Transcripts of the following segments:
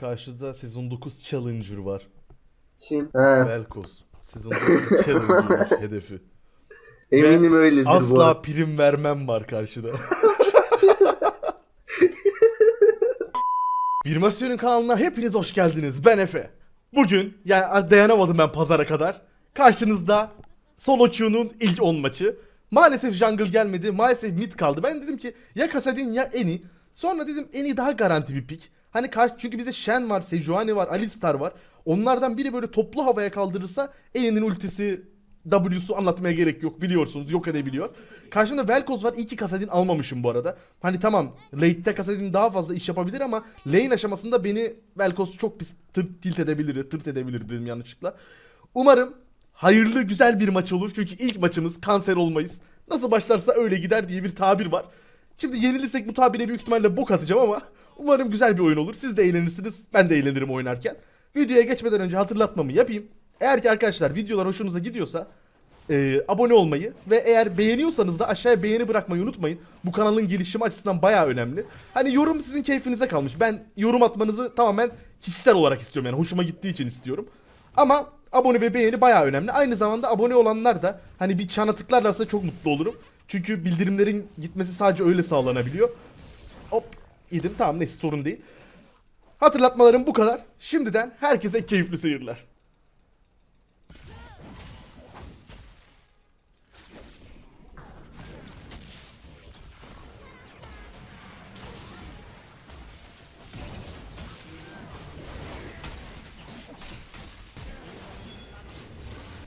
Karşıda sezon 9 Challenger var. Kim? He, Velkos. Sezon 9 Challenger hedefi. eminim öyledir bu. Asla arada. prim vermem var karşıda. Bir Masyon'un kanalına hepiniz hoş geldiniz. Ben Efe. Bugün yani dayanamadım ben pazara kadar. Karşınızda Solo Queue'nun ilk 10 maçı. Maalesef jungle gelmedi. Maalesef mid kaldı. Ben dedim ki ya Kasadin ya Eni. Sonra dedim Eni daha garanti bir pick. Hani karşı çünkü bize Shen var, Sejuani var, Alistar var. Onlardan biri böyle toplu havaya kaldırırsa Eni'nin ultisi W'su anlatmaya gerek yok biliyorsunuz yok edebiliyor. Karşımda Velkoz var iyi ki Kasadin almamışım bu arada. Hani tamam late'te Kasadin daha fazla iş yapabilir ama lane aşamasında beni Velkoz çok pis tırt tilt edebilir, tırt edebilir dedim yanlışlıkla. Umarım hayırlı güzel bir maç olur çünkü ilk maçımız kanser olmayız. Nasıl başlarsa öyle gider diye bir tabir var. Şimdi yenilirsek bu tabire büyük ihtimalle bok atacağım ama umarım güzel bir oyun olur. Siz de eğlenirsiniz. Ben de eğlenirim oynarken. Videoya geçmeden önce hatırlatmamı yapayım. Eğer ki arkadaşlar videolar hoşunuza gidiyorsa e, abone olmayı ve eğer beğeniyorsanız da aşağıya beğeni bırakmayı unutmayın. Bu kanalın gelişimi açısından bayağı önemli. Hani yorum sizin keyfinize kalmış. Ben yorum atmanızı tamamen kişisel olarak istiyorum yani hoşuma gittiği için istiyorum. Ama abone ve beğeni bayağı önemli. Aynı zamanda abone olanlar da hani bir çana tıklarlarsa çok mutlu olurum. Çünkü bildirimlerin gitmesi sadece öyle sağlanabiliyor. Hop yedim tamam neyse sorun değil. Hatırlatmalarım bu kadar. Şimdiden herkese keyifli seyirler.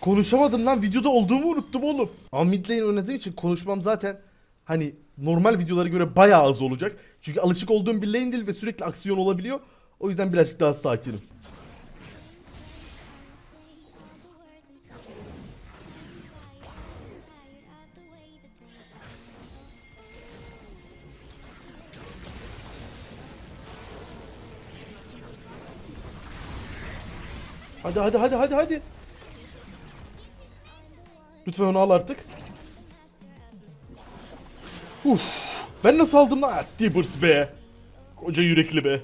Konuşamadım lan videoda olduğumu unuttum oğlum. Ama mid lane oynadığım için konuşmam zaten hani normal videolara göre bayağı az olacak. Çünkü alışık olduğum bir lane değil ve sürekli aksiyon olabiliyor. O yüzden birazcık daha sakinim. Hadi hadi hadi hadi hadi. Lütfen onu al artık. Uf. Ben nasıl aldım lan? Ah, Tibbers be. Koca yürekli be.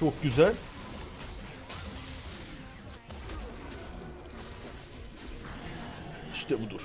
Çok güzel. İşte budur.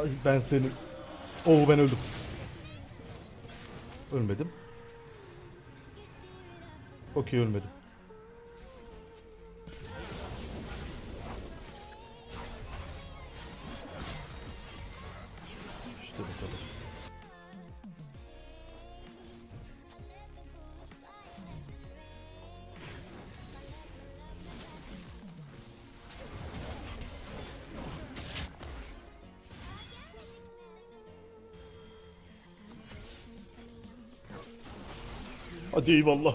Ay ben seni... Oo ben öldüm. Ölmedim. Okey ölmedim. Hadi eyvallah.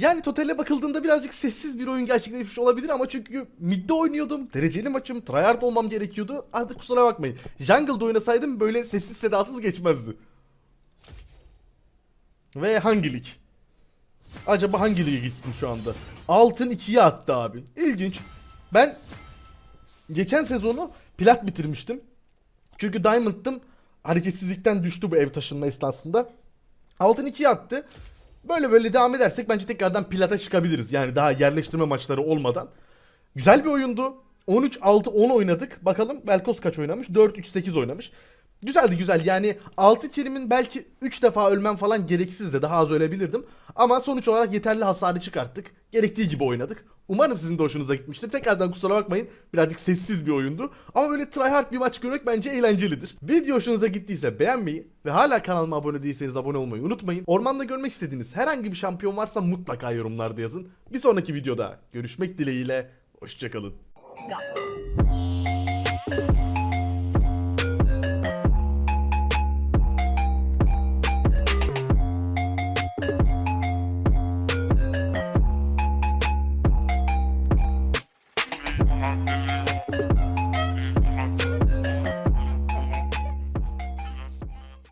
Yani totale bakıldığında birazcık sessiz bir oyun gerçekleşmiş olabilir ama çünkü midde oynuyordum. Dereceli maçım. Tryhard olmam gerekiyordu. Artık kusura bakmayın. Jungle'da oynasaydım böyle sessiz sedasız geçmezdi. Ve hangi lig? Acaba hangi lige gittim şu anda? Altın 2'ye attı abi. İlginç. Ben geçen sezonu plat bitirmiştim. Çünkü Diamond'dım. Hareketsizlikten düştü bu ev taşınma esnasında. Altın 2'ye attı. Böyle böyle devam edersek bence tekrardan plata çıkabiliriz. Yani daha yerleştirme maçları olmadan. Güzel bir oyundu. 13-6-10 oynadık. Bakalım Velkos kaç oynamış? 4-3-8 oynamış. Güzeldi güzel. Yani 6 kelimin belki 3 defa ölmem falan gereksizdi. Daha az ölebilirdim. Ama sonuç olarak yeterli hasarı çıkarttık. Gerektiği gibi oynadık. Umarım sizin de hoşunuza gitmiştir. Tekrardan kusura bakmayın. Birazcık sessiz bir oyundu. Ama böyle tryhard bir maç görmek bence eğlencelidir. Video hoşunuza gittiyse beğenmeyi ve hala kanalıma abone değilseniz abone olmayı unutmayın. Ormanda görmek istediğiniz herhangi bir şampiyon varsa mutlaka yorumlarda yazın. Bir sonraki videoda görüşmek dileğiyle. Hoşçakalın.